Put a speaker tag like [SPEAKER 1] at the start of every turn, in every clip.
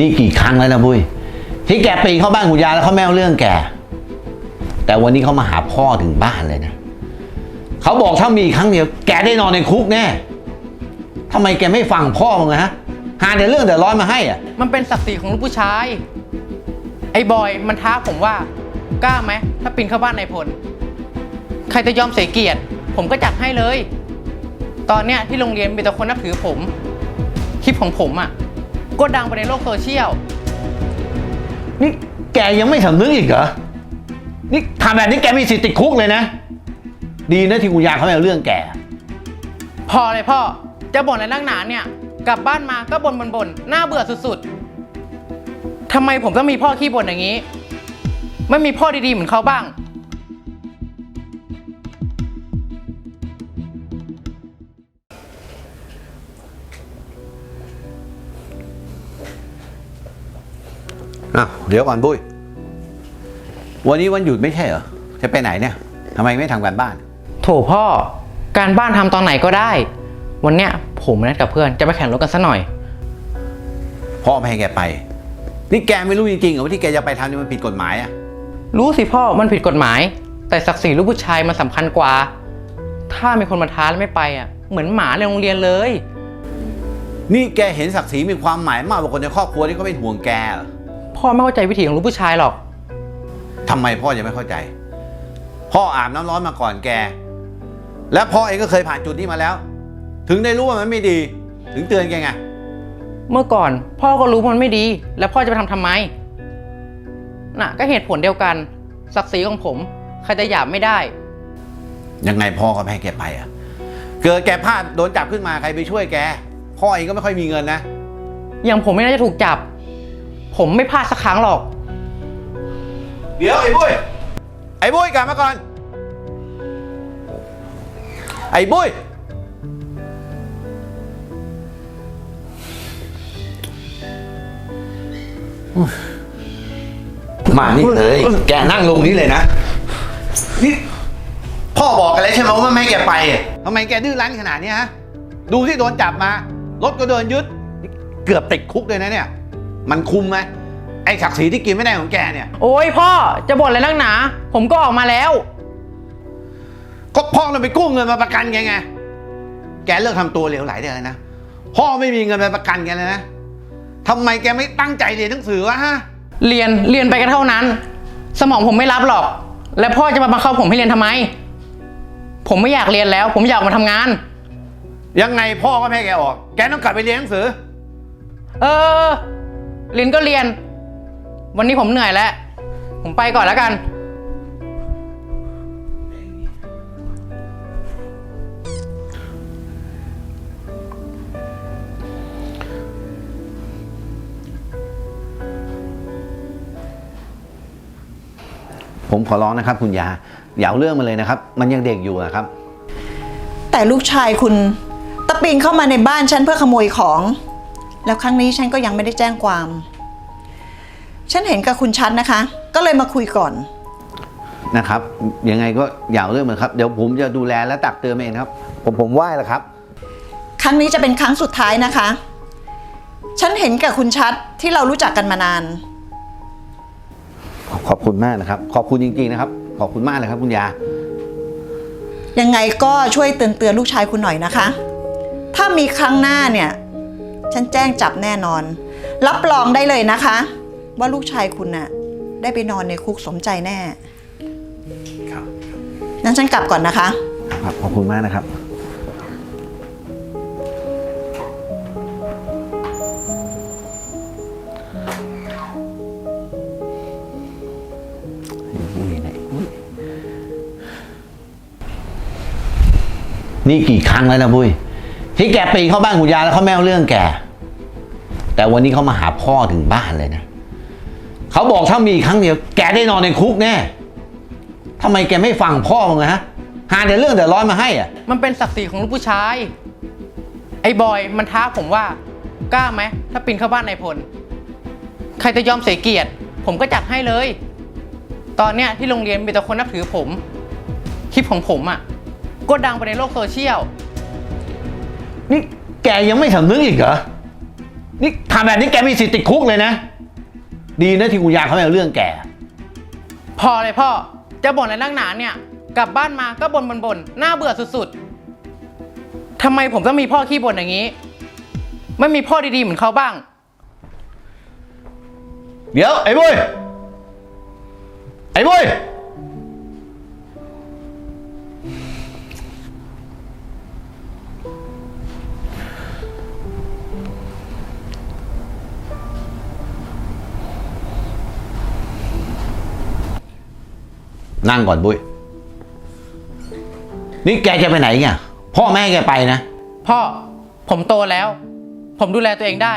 [SPEAKER 1] นี่กี่ครั้งแล้วนะบุ้ยที่แกปีนเข้าบ้านคุณยายแล้วเขาไม่เอาเรื่องแก แต่วันนี้เขามาหาพ่อถึงบ้านเลยนะเขาบอกถ้ามีครั้งเดียวแกได้นอนในคุกแน่ทำไมแกไม่ฟังพ่อมึงอะฮะหาแต่เรื่องเดือดร้อนมาให้อะ
[SPEAKER 2] มันเป็นศักดิ์ศรีของลูกผู้ชาย ไอ้บอยมันท้าผมว่ากล้าไหมถ้าปีนเข้าบ้านนายพล ใครจะยอมเสียเกียรติ ผมก็จัดให้เลย ตอนเนี้ยที่โรงเรียนมีแต่คนนับถือผม คลิปของผมอะ่ะ ก็ดังไปในโลกโซเชียล
[SPEAKER 1] นี่แกยังไม่สำนึกอีกเหรอ นี่ทำแบบนี้แกมีสิทธิ์ติดคุกเลยนะ ดีนะที่คุณยายเขาไม่เอาเรื่องแก
[SPEAKER 2] พอเลยพ่อ จะบ่นอะไรนักหนาเนี่ย กลับบ้านมาก็บ่นบ่นบ่นน่าเบื่อสุดๆทำไมผมต้องมีพ่อขี้บ่นอย่างนี้ ไม่มีพ่อดีๆเหมือนเขาบ้าง
[SPEAKER 1] อ้าวเดี๋ยวก่อนบุ้ย วันนี้วันหยุดไม่ใช่เหรอ จะไปไหนเนี่ยทำไมไม่ทำการบ้าน
[SPEAKER 2] โถพ่อ การบ้านทำตอนไหนก็ได้ วันเนี้ยผมนัดกับเพื่อนจะไปแข่งรถกันสักหน่อย
[SPEAKER 1] พ่อไม่ให้แกไป นี่แกไม่รู้จริงๆเหรอว่าที่แกจะไปทำนี่มันผิดกฎหมายอะ
[SPEAKER 2] รู้สิพ่อมันผิดกฎหมาย แต่ศักดิ์ศรีลูกผู้ชายมันสำคัญกว่า ถ้ามีคนมาท้าแล้วไม่ไปอะ เหมือนหมาในโรงเรียนเลย
[SPEAKER 1] นี่แกเห็นศักดิ์ศรีมีความหมายมากกว่าคนในครอบครัวที่เขาเป็นห่วงแกเหรอ
[SPEAKER 2] พ่อไม่เข้าใจวิถีของลูกผู้ชายหรอก
[SPEAKER 1] ทำไมพ่อจะไม่เข้าใจ พ่ออาบน้ำร้อนมาก่อนแก และพ่อเองก็เคยผ่านจุดนี้มาแล้ว ถึงได้รู้ว่ามันไม่ดี ถึงเตือนแกไง
[SPEAKER 2] เมื่อก่อนพ่อก็รู้มันไม่ดี แล้วพ่อจะไปทำทำไม น่ะ ก็เหตุผลเดียวกัน ศักดิ์ศรีของผม ใครจะหยาบไม่ได้
[SPEAKER 1] ยังไงพ่อก็ไม่ให้แกไปอะ เกิดแกพลาดโดนจับขึ้นมาใครไปช่วยแก พ่อเองก็ไม่ค่อยมีเงินนะ
[SPEAKER 2] อย่างผมไม่น่าจะถูกจับ ผมไม่พลาดสักครั้งหรอก
[SPEAKER 1] เดี๋ยวไอ้บุ้ย ไอ้บุ้ยกลับมาก่อน ไอ้บุ้ย มานี่เลย แกนั่งลงนี้เลยนะ นี่พ่อบอกกันแล้วใช่ไหมว่าไม่ให้แกไปอะทำไมแกดื้อรั้นขนาดนี้ฮะ ดูที่โดนจับมา รถก็โดนยึด เกือบติดคุกเลยนะเนี่ย มันคุ้มไหมไอ้ศักดิ์ศรีที่กินไม่ได้ของแกเนี่ย
[SPEAKER 2] โอ้ยพ่อจะบ่นอะไรนักหนา ผมก็ออกมาแล้ว
[SPEAKER 1] ก็พ่อเราไปกู้เงินมาประกันแกไง แกเลิกทำตัวเหลวไหลได้แล้วนะ พ่อไม่มีเงินไปประกันแกเลยนะทำไมแกไม่ตั้งใจเรียนหนังสือวะฮะ
[SPEAKER 2] เรียนเรียนไปก็เท่านั้น สมองผมไม่รับหรอก แล้วพ่อจะมาบังคับผมให้เรียนทำไม ผมไม่อยากเรียนแล้ว ผมอยากออกมาทำงาน
[SPEAKER 1] ยังไงพ่อก็ไม่ให้แกออก แกต้องกลับไปเรียนหนังสือ
[SPEAKER 2] เออ เรียนก็เรียน วันนี้ผมเหนื่อยแล้ว ผมไปก่อนแล้วกัน
[SPEAKER 1] ผมขอร้องนะครับ คุณยาอย่าเอาเรื่องมาเลยนะครับ มันยังเด็กอยู่นะครับ
[SPEAKER 3] แต่ลูกชายคุณ ตะปีนเข้ามาในบ้านฉันเพื่อขโมยของ แล้วครั้งนี้ฉันก็ยังไม่ได้แจ้งความ ฉันเห็นกับคุณชัดนะคะ ก็เลยมาคุยก่อน
[SPEAKER 1] นะครับ ยังไงก็อย่าเอาเรื่องมันครับ เดี๋ยวผมจะดูแลและตักเตือนเองครับ ผมผมไหว้แล้วครับ
[SPEAKER 3] ครั้งนี้จะเป็นครั้งสุดท้ายนะคะ ฉันเห็นกับคุณชัดที่เรารู้จักกันมานาน
[SPEAKER 1] ขอบคุณมากนะครับ ขอบคุณจริงๆนะครับ ขอบคุณมากเลยครับ คุณยา
[SPEAKER 3] ยังไงก็ช่วยเตือนเตือนๆลูกชายคุณหน่อยนะคะ ถ้ามีครั้งหน้าเนี่ย ฉันแจ้งจับแน่นอน รับรองได้เลยนะคะ ว่าลูกชายคุณน่ะ ได้ไปนอนในคุกสมใจแน่
[SPEAKER 1] ครับ
[SPEAKER 3] งั้นฉันกลับก่อนนะคะ
[SPEAKER 1] ครับขอบคุณมากนะครับ นี่กี่ครั้งแล้วนะบุ้ยที่แกปีนเข้าบ้านคุณยายแล้วเขาไม่เอาเรื่องแก แต่วันนี้เขามาหาพ่อถึงบ้านเลยนะเขาบอกถ้ามีครั้งเดียวแกได้นอนในคุกแน่ทำไมแกไม่ฟังพ่อมึงอะฮะหาแต่เรื่องเดือดร้อนมาให้อะ
[SPEAKER 2] มันเป็นศักดิ์ศรีของลูกผู้ชาย ไอ้บอยมันท้าผมว่ากล้าไหมถ้าปีนเข้าบ้านนายพล ใครจะยอมเสียเกียรติ ผมก็จัดให้เลย ตอนเนี้ยที่โรงเรียนมีแต่คนนับถือผม คลิปของผมอะ่ะก็ดังไปในโลกโซเชียล
[SPEAKER 1] นี่แกยังไม่สำนึกอีกเหรอ นี่ทำแบบนี้แกมีสิทธิ์ติดคุกเลยนะ ดีนะที่คุณยายเขาไม่เอาเรื่องแก
[SPEAKER 2] พอเลยพ่อ จะบ่นอะไรนักหนาเนี่ย กลับบ้านมาก็บ่นบ่นบ่นน่าเบื่อสุดๆทำไมผมต้องมีพ่อขี้บ่นอย่างนี้ ไม่มีพ่อดีๆเหมือนเขาบ้าง
[SPEAKER 1] เดี๋ยวไอ้บุ้ยไอ้บุ้ย นั่งก่อนบุ้ยนี่แกจะไปไหนเนี่ยพ่อแม่แกไปนะ
[SPEAKER 2] พ่อผมโตแล้ว ผมดูแลตัวเองได้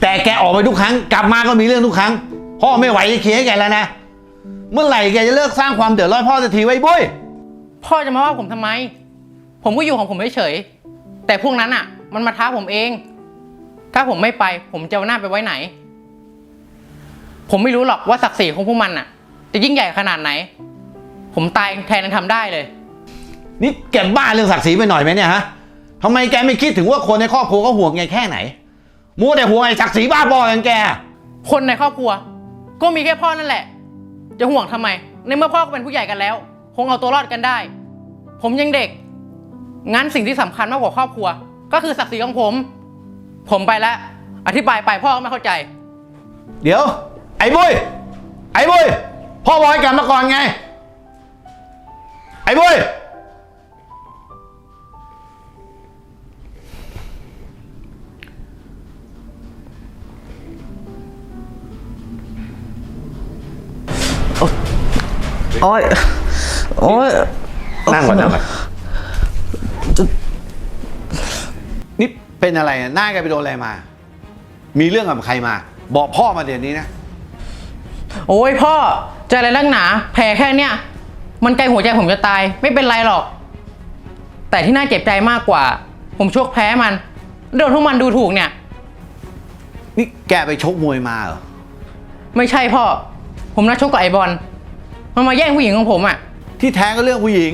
[SPEAKER 1] แต่แกออกไปทุกครั้ง กลับมาก็มีเรื่องทุกครั้ง พ่อไม่ไหวจะเคลียร์ให้แกแล้วนะ เมื่อไหร่แกจะเลิกสร้างความเดือดร้อนพ่อสักทีไว้บุ้ย
[SPEAKER 2] พ่อจะมาว่าผมทำไม ผมก็อยู่ของผมเฉยๆแต่พวกนั้นอะ มันมาท้าผมเอง ถ้าผมไม่ไป ผมจะเอาหน้าไปไว้ไหน ผมไม่รู้หรอกว่าศักดิ์ศรีของพวกมันอะ จะยิ่งใหญ่ขนาดไหน ผมตายแทนยังทำได้เลย
[SPEAKER 1] นี่แกบ้าเรื่องศักดิ์ศรีไปหน่อยไหมเนี่ยฮะทำไมแกไม่คิดถึงว่าคนในครอบครัวเขาห่วงแกแค่ไหน มัวแต่ห่วงไอ้ศักดิ์ศรีบ้าบออย่างแก
[SPEAKER 2] คนในครอบครัว ก็มีแค่พ่อนั่นแหละ จะห่วงทำไม ในเมื่อพ่อก็เป็นผู้ใหญ่กันแล้ว คงเอาตัวรอดกันได้ ผมยังเด็ก งั้นสิ่งที่สำคัญมากกว่าครอบครัว ก็คือศักดิ์ศรีของผม ผมไปแล้วอธิบายไปพ่อก็ไม่เข้าใจ
[SPEAKER 1] เดี๋ยว ไอ้บุ้ยไอ้บุ้ย พ่อบอกให้กลับมาก่อนไง ไอ้บุ้ย
[SPEAKER 4] โอ้ยโอ้ย
[SPEAKER 1] นั่งก่อนนั่งก่อนนี่เป็นอะไรอะหน้าแกไปโดนอะไรมา มีเรื่องกับใครมา บอกพ่อมาเดี๋ยวนี้นะ
[SPEAKER 2] โอ้ยพ่อใจะอะไรลักหนา แผลแค่เนี้ยมันไกลหัวใจผมจะตาย ไม่เป็นไรหรอก แต่ที่น่าเจ็บใจมากกว่า ผมชกแพ้มันโดนทุกมันดูถูกเนี่ย
[SPEAKER 1] นี่แกไปชกมวยมาเหรอ
[SPEAKER 2] ไม่ใช่พ่อ ผมนัดชกกับไอบอล มันมาแย่งผู้หญิงของผมอะ
[SPEAKER 1] ที่แท้ก็เรื่องผู้หญิง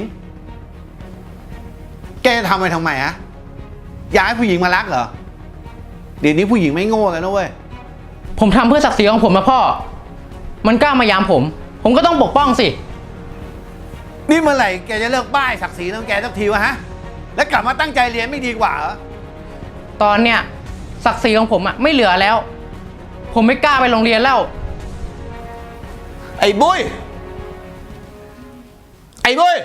[SPEAKER 1] แกจะทำไปทำไมฮะอยากให้ผู้หญิงมารักเหรอ เดี๋ยวนี้ผู้หญิงไม่โง่แล้วนะเว้ย
[SPEAKER 2] ผมทำเพื่อศักดิ์ศรีของผมนะพ่อ มันกล้ามายามผม ผมก็ต้องปกป้องสิ
[SPEAKER 1] นี่เมื่อไหร่แกจะเลิกบ้ายศักดิ์ศรีของแกสักทีวะฮะ แล้วกลับมาตั้งใจเรียนไม่ดีกว่าเหรอ
[SPEAKER 2] ตอนเนี้ยศักดิ์ศรีของผมอะไม่เหลือแล้ว ผมไม่กล้าไปโรงเรียนแล้ว
[SPEAKER 1] ไอ้บุ้ย ไอ้บุ้ย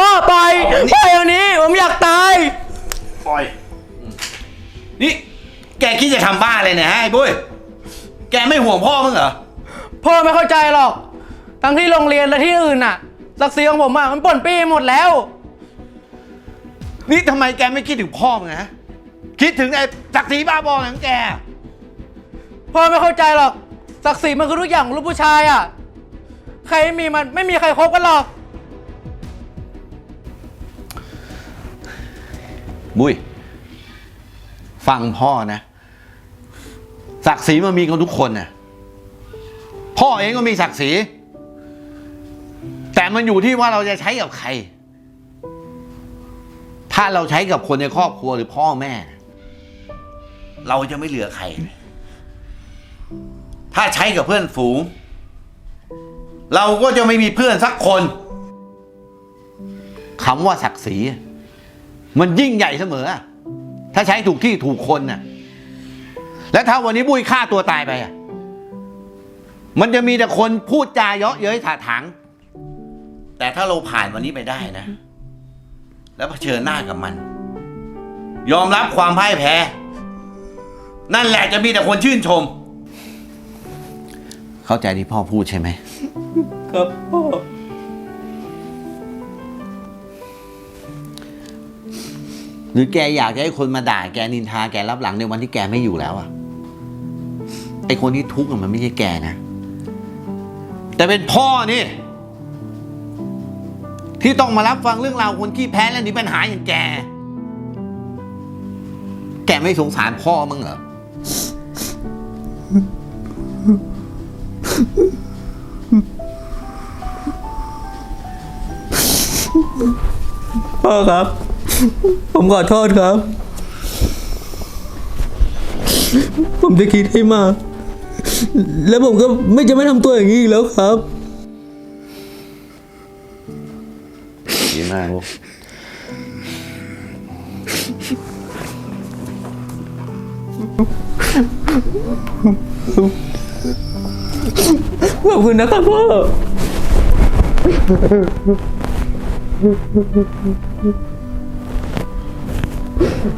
[SPEAKER 2] พ่อไปไปอันนี้ ผมอยากตาย
[SPEAKER 1] ปล่อย นี่ แกคิดจะทำบ้าเลยเนี่ยฮะไอ้บุ้ย แกไม่ห่วงพ่อมึงเหรอ
[SPEAKER 2] พ่อไม่เข้าใจหรอก ทั้งที่โรงเรียนและที่อื่นน่ะศักดิ์ศรีของผมอะมันป่นปี้หมดแล้ว
[SPEAKER 1] นี่ทำไมแกไม่คิดถึงพ่อมึงฮะคิดถึงไอ้ศักดิ์ศรีบ้าบอของแก
[SPEAKER 2] พ่อไม่เข้าใจหรอกศักดิ์ศรีมันคือทุกอย่างของลูกผู้ชายอะ ใครไม่มีมันไม่มีใครคบกันหรอก
[SPEAKER 1] บุ้ย ฟังพ่อนะศักดิ์ศรีมันมีกันทุกคนน่ะพ่อเองก็มีศักดิ์ศรี แต่มันอยู่ที่ว่าเราจะใช้กับใคร ถ้าเราใช้กับคนในครอบครัวหรือพ่อแม่ เราจะไม่เหลือใคร ถ้าใช้กับเพื่อนฝูง เราก็จะไม่มีเพื่อนสักคนคำว่าศักดิ์ศรี มันยิ่งใหญ่เสมอ ถ้าใช้ถูกที่ถูกคนน่ะ และถ้าวันนี้บุ้ยฆ่าตัวตายไปอะ มันจะมีแต่คนพูดจาเยาะเย้ยถาถางแต่ถ้าเราผ่านวันนี้ไปได้นะ แล้วเผชิญหน้ากับมัน ยอมรับความพ่ายแพ้ นั่นแหละจะมีแต่คนชื่นชม เข้าใจที่พ่อพูดใช่ไหม
[SPEAKER 2] ครับพ่อ
[SPEAKER 1] หรือแกอยากจะให้คนมาด่าแกนินทาแกรับหลังในวันที่แกไม่อยู่แล้วอะไอคนที่ทุกข์มันไม่ใช่แกนะ แต่เป็นพ่อนี่ ที่ต้องมารับฟังเรื่องราวคนขี้แพ้และหนีปัญหาอย่างแก แกไม่สงสารพ่อมึงเหรอ
[SPEAKER 5] พ่อครับ ผมขอโทษครับ ผมจะคิดให้มาก แล้วผมก็ไม่จะไม่ทำตัวอย่างนี้อีกแล้วครับ
[SPEAKER 1] ดีมากลูก
[SPEAKER 5] ขอบคุณนะครับพ่อ
[SPEAKER 1] เ